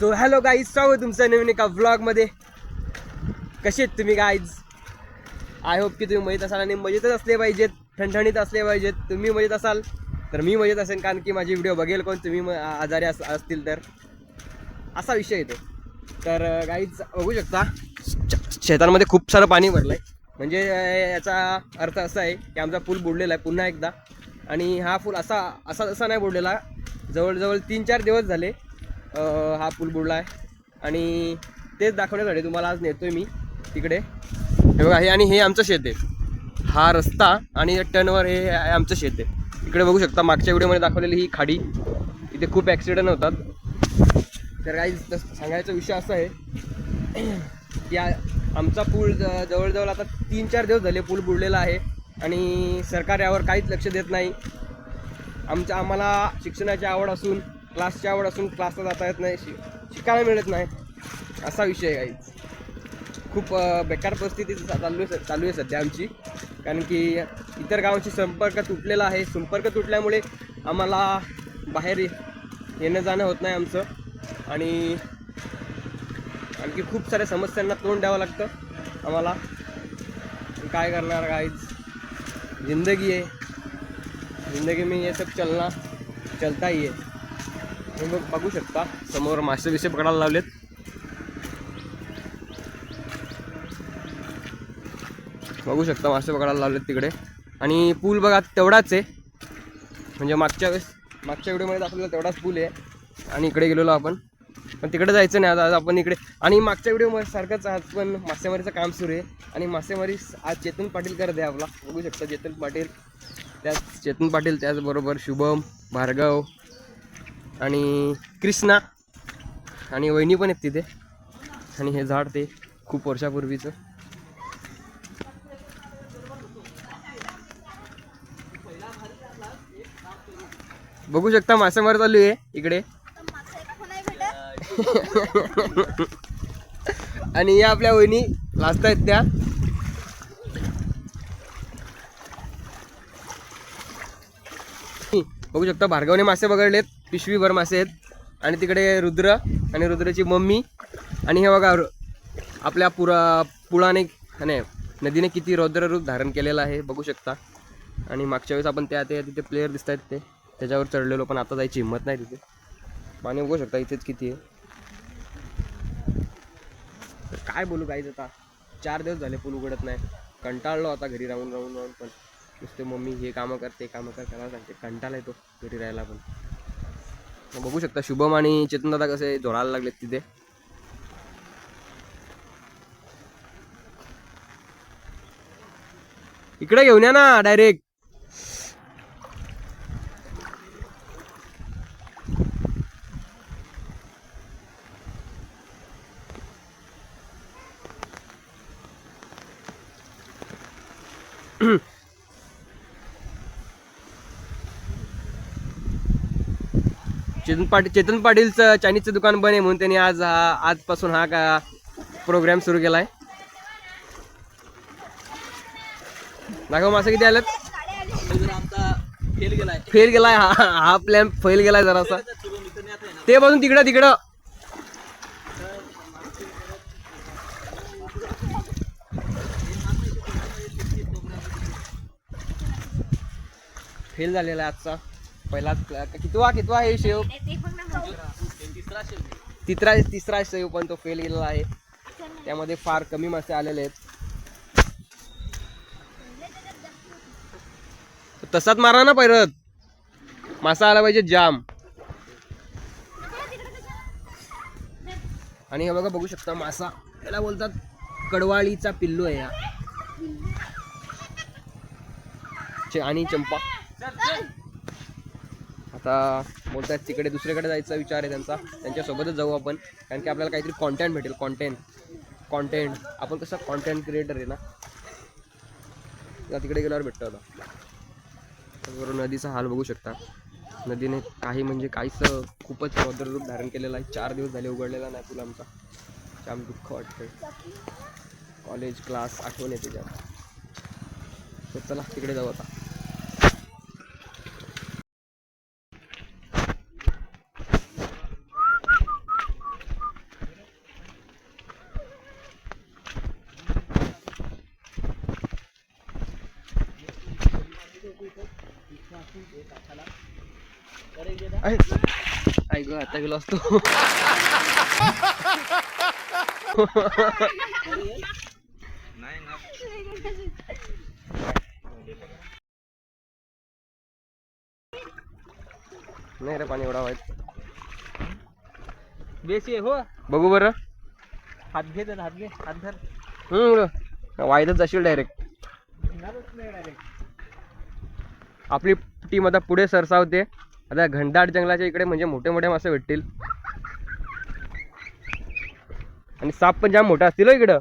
So hello guys स्वागत तुमचं नवीन एका व्लॉगमध्ये कसे आहेत तुम्ही गाईज आय होप की तुम्ही मजेत असाल आणि मजेतच असले पाहिजेत ठणठणीत असले पाहिजेत. तुम्ही मजेत असाल तर मी मजेत असेल कारण की माझी व्हिडिओ बघेल कोण तुम्ही म- आजारी अस असतील तर. असा विषय येतो तर गाईज बघू शकता शेतांमध्ये खूप सारं पाणी भरलं आहे म्हणजे याचा अर्थ असा आहे की आमचा पूल बुडलेला आहे पुन्हा एकदा. आणि हा पूल असा असा असा नाही बुडलेला. जवळजवळ तीन चार दिवस झाले. हा पूल बुडला आहे. आणि तेच दाखवण्यासाठी तुम्हाला आज नेतोय मी तिकडे. हे बघा हे आणि हे आमचं शेत आहे. हा रस्ता आणि टनवर हे आहे आमचं शेत आहे. इकडे बघू शकता मागच्या व्हिडिओमध्ये दाखवलेली ही खाडी. इथे खूप ॲक्सिडेंट होतात. तर काही सांगायचा विषय असा आहे की आमचा पूल ज- जवळजवळ आता तीन चार दिवस झाले पूल बुडलेला आहे. आणि सरकार यावर काहीच लक्ष देत नाही. आमच्या आम्हाला शिक्षणाची आवड असून क्लासची आवड असून क्लासला जाता येत नाही शि शिकायला मिळत नाही. असा विषय आहे खूप बेकार परिस्थिती चालू आहे चालू आहे सध्या आमची. कारण की इतर गावांशी संपर्क तुटलेला आहे. संपर्क तुटल्यामुळे आम्हाला बाहेर ये- येणं जाणं होत नाही आमचं. आणि आणखी खूप साऱ्या समस्यांना तोंड द्यावं लागतं आम्हाला. काय करणार काहीच जिंदगी आहे. जिंदगी में ये सब चलना चलता ही आहे. तुम्ही बघू शकता. समोर मासे विषय पकडायला लावलेत. बघू शकता मासे पकडायला लावलेत तिकडे. आणि पूल बघा तेवढाच आहे. म्हणजे मागच्या वेळेस मागच्या व्हिडिओमध्ये दाखवलेला तेवढाच पूल आहे. आणि इकडे गेलेलो आपण. पण तिकडे जायचं नाही आज आज आपण इकडे आणि मागच्या व्हिडिओमध्ये सारखंच आज पण मासेमारीचं काम सुरू आहे. आणि मासेमारी आज चेतन पाटील करत आहे आपला. बघू शकता चेतन पाटील. त्याच चेतन पाटील त्याचबरोबर शुभम भार्गव आणि कृष्णा आणि वहिनी पण आहेत तिथे. आणि हे झाड ते खूप वर्षापूर्वीचं. बघू शकता मासेमारी चालू आहे इकडे. आणि या आपल्या वहिनी लाजत आहेत त्या. बघू शकता भार्गवने मासे पकडलेत. पिशवीभर मासे आहेत. आणि तिकडे रुद्र आणि रुद्राची मम्मी. आणि हे बघा आपल्या पुरा पुळाने नाही नदीने किती रौद्ररूप धारण केलेलं आहे बघू शकता. आणि मागच्या वेळेस आपण त्या ते तिथे प्लेयर दिसत आहेत ते. त्याच्यावर चढलेलो पण आता जायची हिंमत नाही तिथे. पाणी बघू शकता इथेच किती आहे. काय बोलू काहीच आता? चार दिवस झाले पूल उघडत नाही. कंटाळलो आता घरी राहून राहून राहून पण. नुसते मम्मी हे कामं कर ते कामं कर करायला सांगते कंटाळा येतो घरी राहायला पण. बघू शकता शुभम आणि चेतन दादा कसे झोडायला लागलेत तिथे. इकडे घेऊन या ना डायरेक्ट चेतन पाटील चेतन पाटीलचं चायनीजचं दुकान बने म्हणून त्यांनी आज हा आजपासून हा का प्रोग्राम सुरू केला आहे दाखव मासे किती आलं फेल गेलाय हा हा प्लॅन फेल गेलाय जरासा. ते बघून तिकडं तिकडं. फेल झालेला आहे आजचा. पहिला कितवा कितवा हे शेव? तिसरा तिसरा शेव पण तो फेल गेलेला आहे. त्यामध्ये फार कमी मासे आलेले आहेत. तसाच मारा ना परत. मासा आला पाहिजे जाम. आणि हे बघा बघू शकता मासा. त्याला बोलतात कडवाळीचा पिल्लू आहे हा. चे- आणि चंपा. आता बोलतायत तिकडे दुसरीकडे जायचा विचार आहे त्यांचा. त्यांच्यासोबतच जाऊ आपण. कारण की आपल्याला काहीतरी कॉन्टेंट भेटेल कॉन्टेंट कॉन्टेंट आपण कसं कॉन्टेंट क्रिएटर आहे ना? तिकडे गेल्यावर भेटतो आता. त्याचबरोबर नदीचा हाल बघू शकता. नदीने काही म्हणजे काहीच खूपच रौद्र रूप धारण केलेलं आहे. चार दिवस झाले उघडलेला नाही तुला आमचा. छान दुःख वाटतं कॉलेज क्लास आठवण येते त्यात. तर चला तिकडे जाऊ आता. आई ग आता गेलो असतो. नाही रे पाणी एवढा वाईट. बेसी हो. बघू बरं. हात घे तर हात घे. हात धर. हम्म वाईटच जाशील डायरेक्ट आपली टीम आता पुढे सरसावते. आता घनदाट जंगलाच्या इकडे म्हणजे मोठे मोठे मासे भेटतील. आणि साप पण जाम मोठा असतील हो इकडं.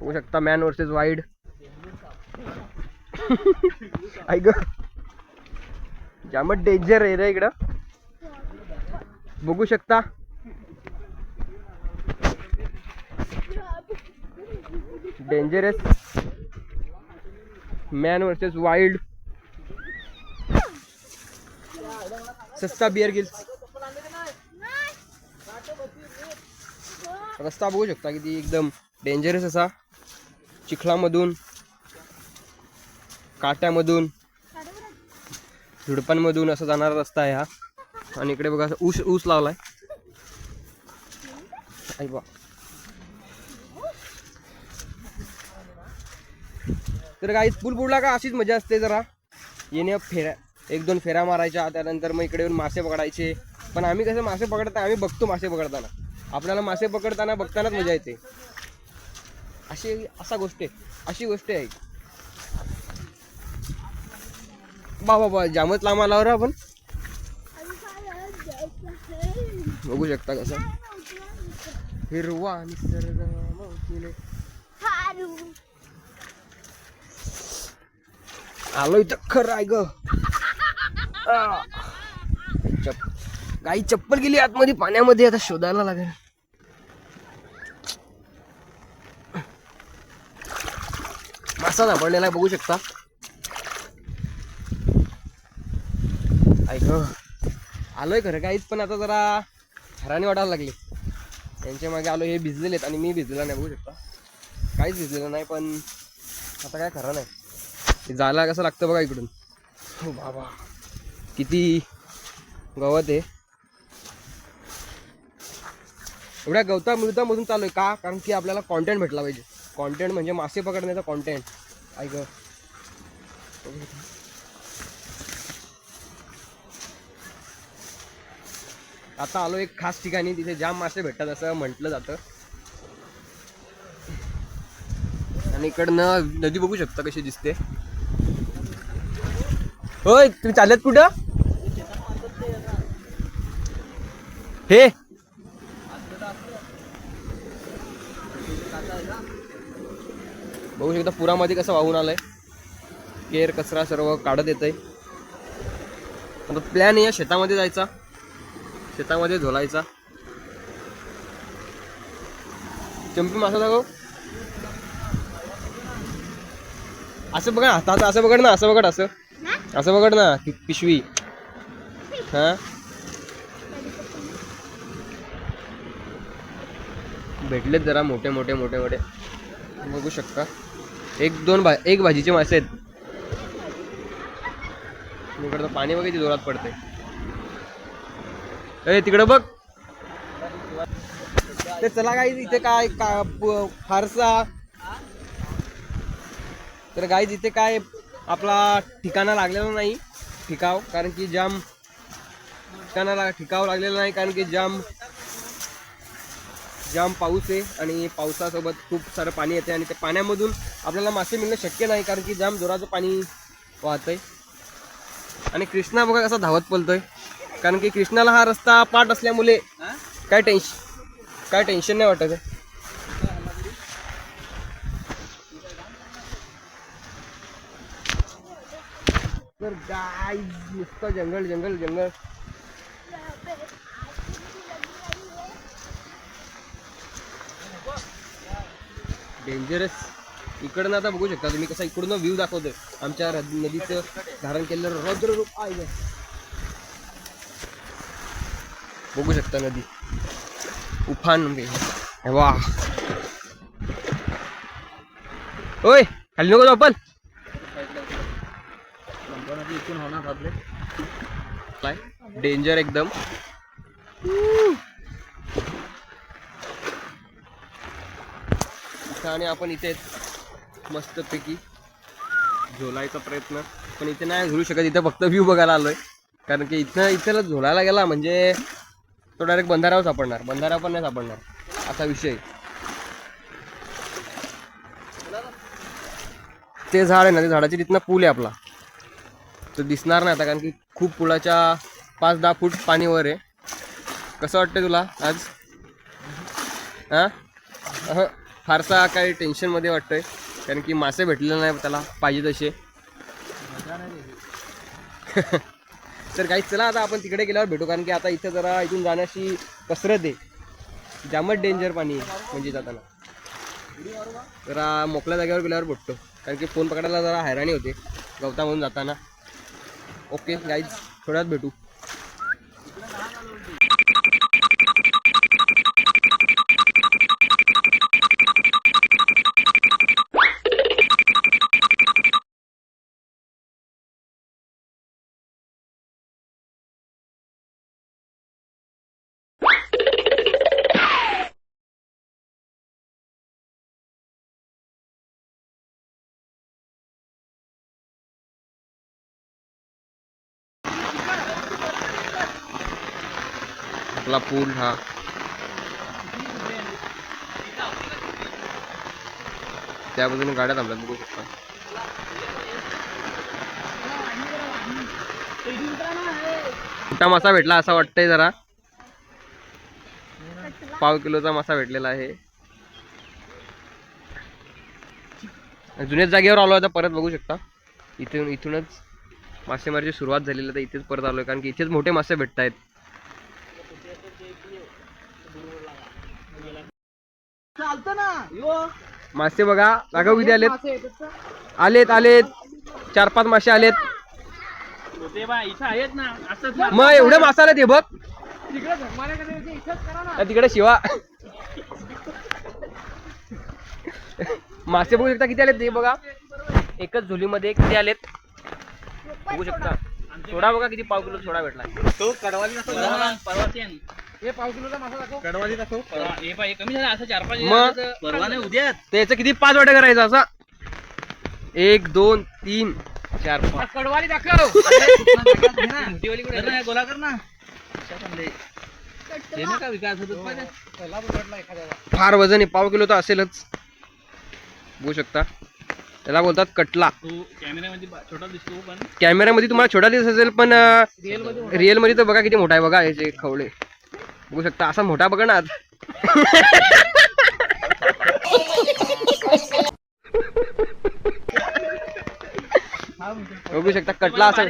होऊ शकता मॅन वर्सेस वाईड ऐक जामच डेंजर आहे रे इकडं. बघू शकता. डेंजरस मॅन वर्सेस वाईल्ड सस्ता बिअर गिल्स रस्ता बघू शकता किती एकदम डेंजरस असा. चिखलामधून काट्यामधून झुडपांमधून असा जाणारा रस्ता आहे हा. आणि इकडे बघा ऊस ऊस लावलाय. आई बा तर काही पूल बुडला का? अशीच मजा असते जरा. येणे फेऱ्या एक दोन फेऱ्या मारायच्या त्यानंतर मग इकडे येऊन मासे पकडायचे. पण आम्ही कसं मासे पकडता आम्ही बघतो मासे पकडताना. आपल्याला मासे पकडताना बघतानाच मजा येते. अशी असा गोष्ट आहे. अशी गोष्ट आहे. बा बाबा जामच लांब आला रे आपण. बघू शकता कसं. हिरवा निसर्ग आलो इथं खरं आहे ग गाई चप्पल गेली आतमध्ये पाण्यामध्ये आता शोधायला लागेल मासा सापडलेला बघू शकता ऐक आलोय खरं काहीच पण आता जरा हराणी वाटायला लागली त्यांच्या मागे आलो हे भिजलेले आहेत आणि मी भिजलेला नाही बघू शकता काहीच भिजलेलं नाही पण आता काय खरं नाही जायला कसं लागतं बघा इकडून. हो बाबा. किती गवत आहे. एवढ्या गवता मृतामधून चालू आहे का? कारण की आपल्याला कॉन्टेंट भेटला पाहिजे. कॉन्टेंट म्हणजे मासे पकडण्याचा कॉन्टेंट ऐक. आता आलो एक खास ठिकाणी तिथे जाम मासे भेटतात असं म्हटलं जातं. आणि इकडनं नदी बघू शकता कशी दिसते. होय तुम्ही चालत कुठं? हे. बघू शकता पुरामध्ये कसं वाहून आलंय. केर कचरा सर्व काढत येतंय. आता प्लॅन आहे या शेतामध्ये जायचा. शेतामध्ये झोलायचा. चंपी मासा दाखव. असं बघा हाताचं असं बघड ना असं बघड असं. असं बघड ना पिशवी. हा? भेटलेत जरा मोठे मोठे मोठे मोठे. बघू शकता. एक दोन भा एक भाजीचे मासे आहेत. इकडचं पाणी बघायची जोरात पडते अरे तिकडं बघ. ते चला काही इथे काय का फारसा. तर गाईज इथे काय आपला ठिकाणा लागलेला नाही ठिकाव कारण की जाम ठिकाणा लाग ठिकाव लागलेला नाही कारण की जाम जाम पाऊस आहे आणि पावसासोबत खूप सारं पाणी येते आणि त्या पाण्यामधून आपल्याला मासे मिळणं शक्य नाही कारण की जाम जोराचं पाणी वाहतंय. आणि कृष्णा बघा कसा धावत पलतोय. कारण की कृष्णाला हा रस्ता पाठ असल्यामुळे काय टेन्शन काय टेन्शन नाही वाटत आहे. तर गाय नुसतं जंगल जंगल जंगल. डेंजरस इकडनं आता बघू शकता तुम्ही कसा इकडून व्ह्यू दाखवतोय. आमच्या नदीचं धारण केलेलं रौद्र रूप आहे बघू शकता नदी. उफान म्हणजे. वा होय खाली नको आपण. इथून होणार आपले. काय? डेंजर एकदम. आणि आपण इथे मस्तपैकी झोलायचा प्रयत्न. पण इथे नाही झोलू शकत. इथे फक्त व्ह्यू बघायला आलोय. कारण की इथं इथं झोलायला गेला म्हणजे तो डायरेक्ट बंधाऱ्यावर सापडणार. बंधारा पण नाही सापडणार. असा विषय. ते झाड आहे ना ते झाडाची तिथनं पूल आहे आपला. तर दिसणार नाही आता कारण की खूप पुलाच्या पाच दहा फूट पाणीवर आहे. कसं वाटतं तुला आज? हां? फारसा काही टेन्शनमध्ये वाटतंय कारण की मासे भेटलेले नाही त्याला पाहिजे तसे. तर काही चला आता आपण तिकडे गेल्यावर भेटू कारण की आता इथं जरा इथून जाण्याची कसरत आहे. जामच डेंजर पाणी आहे म्हणजे जाताना. जरा मोकळ्या जागेवर गेल्यावर भेटतो कारण की फोन पकडायला जरा हैराणी होते गवतामधून जाताना. ओके गाईज थोड्यात भेटू. आपला पूल हा. त्या बाजूने गाड्या थांबल्यात बघू शकता. मोठा मासा भेटला असा वाटतंय जरा. पाव किलोचा मासा भेटलेला आहे. जुन्याच जागेवर आलो आता परत बघू शकता. इथून इथूनच मासेमारीची सुरुवात झालेली तर इथेच परत आलोय कारण की इथेच मोठे मासे भेटत आहेत चालतं ना. यो. मासे बघा जागा किती आलेत. आलेत आलेत. चार पाच मासे आलेत. ते बा इथं आहेत ना. असंच मग एवढे मासे आलेत हे बघ. तिकडे झकमाऱ्या करायचे इथंच करा ना. या तिकडे शिवा. मासे बघू शकता किती आलेत ते बघा. एकच झोलीमध्ये किती आलेत? बघू शकता. सोडा बघा किती पाव किलो सोडा भेटला. तो कडवाली पाव किलोचा मासा दाखव. कडवाली दाखव. हे पाय कमी झालं असं चार पाच मग? परवा नाही उद्या. त्याचं किती पाच वाटे करायचं असा? एक दोन तीन चार पाच. कडवाली दाखव. गोला कर ना. ते नाही का विकास होतो पाहिजे फार वजन आहे पाव किलो तर असेलच. बघू शकता. त्याला बोलतात कटला. तो कॅमेऱ्यामध्ये बा- छोटा दिसतो पण. कॅमेऱ्यामध्ये तुम्हाला छोटा दिसत असेल पण रिअलमध्ये तर बघा किती मोठा आहे बघा याचे खवळे. बघू शकता असा मोठा बघा ना बघू शकता कटला असा.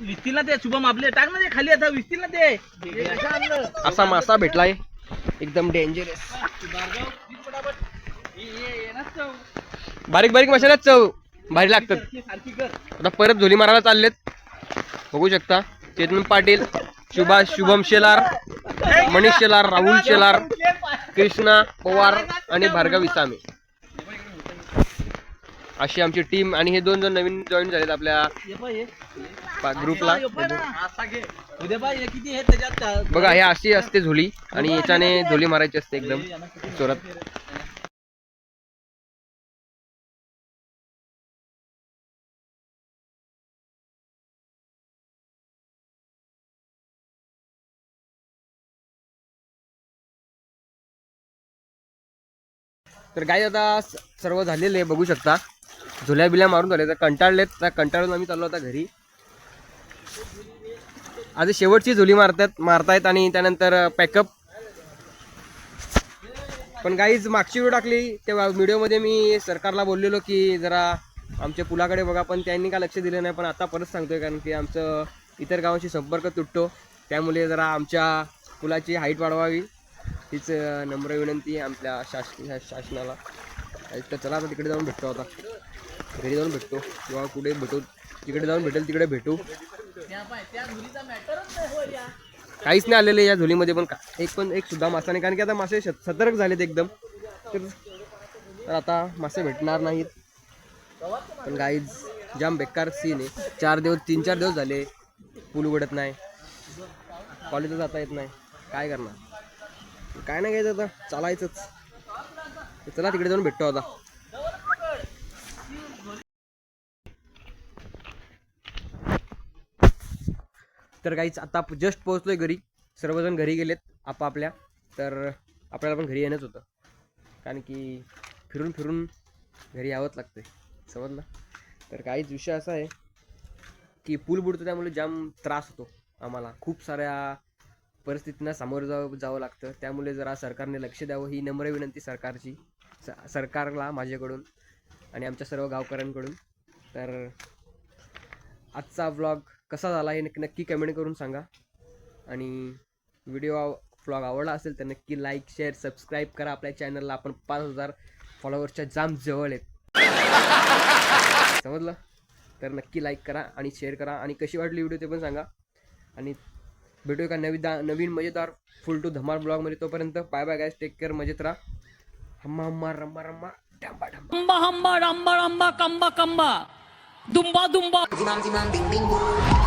विसतील ना ते शुभम आपले टाक ना ते खाली आता विसतील ना ते हे? असा मासा भेटलाय. एकदम डेंजरस. बारीक बारीक माशाला चव. भारी लागतात. आता परत झोली मारायला चाललेत. बघू शकता चेतन पाटील. सुभाष शुभम शेलार मनीष शेलार राहुल शेलार कृष्णा पवार आणि भार्गव इसामे अशी आमची टीम आणि हे दोन जण नवीन जॉईन झालेत आपल्या पा- ग्रुपला बघा हे अशी असते झोली आणि याच्याने झोली मारायची असते एकदम. जोरात. तर गाय आता सर्व झालेले आहे बघू शकता. झुल्या बिल्या मारून झाले. तर कंटाळलेत त्या कंटाळून आम्ही चाललो आता घरी. आज शेवटची झुली मारतात मारतायत आणि त्यानंतर पॅकअप पण गाईज मागची व्हिडिओ टाकली तेव्हा व्हिडिओमध्ये मी सरकारला बोललेलो की जरा आमच्या पुलाकडे बघा पण त्यांनी का लक्ष दिलं नाही. पण आता परत सांगतोय कारण की आमचं इतर गावांशी संपर्क तुटतो. त्यामुळे जरा आमच्या पुलाची हाईट वाढवावी. हीच नम्र विनंती आहे आपल्या शास शासनाला. तर चला आता तिकडे जाऊन भेटतो आता. घरी जाऊन भेटतो. किंवा कुठे भेटू तिकडे जाऊन भेटेल तिकडे भेटू. काहीच नाही आलेले या झोलीमध्ये पण का एक पण एक सुद्धा मासा नाही. कारण की आता मासे सतर्क झालेत एकदम. तर तर आता मासे भेटणार नाहीत. पण गाईज जाम बेकार सीन आहे. चार दिवस तीन चार दिवस झाले. पूल उघडत नाही. कॉलेजला जाता येत नाही. काय करणार? काय नाही घ्यायचं आता चालायचंच. चला तिकडे जाऊन भेटतो आता. तर काहीच आता जस्ट पोहोचलोय घरी. सर्वजण घरी गेलेत आपापल्या. तर आपल्याला पण घरी येणंच होतं. कारण की फिरून फिरून घरी यावंच लागतंय. समजलं? तर काहीच विषय असा आहे की पूल बुडतो त्यामुळे जाम त्रास होतो आम्हाला. खूप साऱ्या परिस्थितींना सामोरं जावं जावं लागतं. त्यामुळे जरा सरकारने लक्ष द्यावं. ही नम्र विनंती सरकारची. स सरकारला माझ्याकडून आणि आमच्या सर्व गावकऱ्यांकडून. तर आजचा व्लॉग कसा झाला हे नक्की नक्की कमेंट करून सांगा. आणि व्हिडिओ व्लॉग आवडला असेल तर नक्की लाईक शेअर सबस्क्राईब करा. आपल्या चॅनलला आपण पाच हजार फॉलोअर्सच्या जाम जवळ आहेत. समजलं? तर नक्की लाईक करा आणि शेअर करा. आणि कशी वाटली व्हिडिओ ते पण सांगा. आणि भेटू एका नवी दा नवीन मजेदार फुल टू धमाल ब्लॉगमध्ये तोपर्यंत bye bye guys take care मजेत राहा हम्मा हम्मा रम्मा रम्मा डांबा डांबा ramba ramba kamba kamba. Dumba dumba.